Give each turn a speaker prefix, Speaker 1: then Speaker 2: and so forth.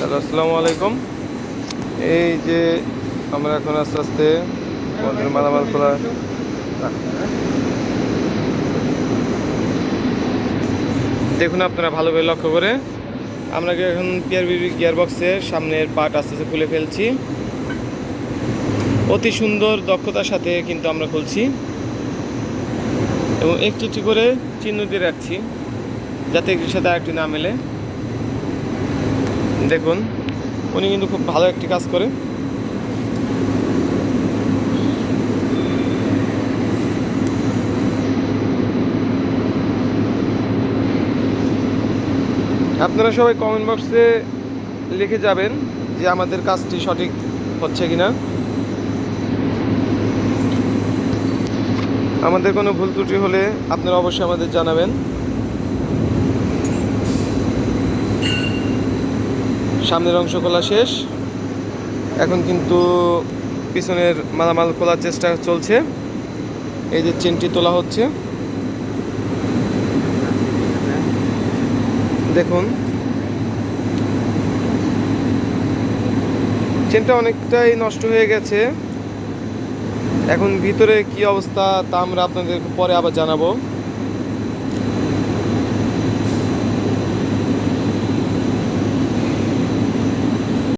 Speaker 1: Hello আসসালামু আলাইকুম। এই যে আমরা এখন আস্তে আস্তে আমাদের মালামাল খোলা। দেখুন আপনারা ভালোভাবে লক্ষ্য করে, আমরা এখন পিআরবি গিয়ার বক্সের সামনের পার্ট আস্তে আস্তে খুলে ফেলছি। অতি সুন্দর দক্ষতার সাথে কিন্তু আমরা খুলছি। এবং একটু একটি করে চিহ্ন দিয়ে রাখছি, যাতে একটির সাথে আরেকটি না মেলে। দেখুন, উনি কিন্তু খুব ভালো একটি কাজ করে। আপনারা সবাই কমেন্ট বক্সে লিখে যাবেন যে আমাদের কাজটি সঠিক হচ্ছে কিনা। আমাদের কোনো ভুল ত্রুটি হলে আপনারা অবশ্যই আমাদের জানাবেন। সামনের অংশ খোলা শেষ। এখন কিন্তু পিছনের মালামাল খোলার চেষ্টা চলছে। এই যে চেনটি তোলা হচ্ছে। দেখুন। চেনটা অনেকটাই নষ্ট হয়ে গেছে। এখন ভিতরে কি অবস্থা তা আমরা আপনাদের পরে আবার জানাব।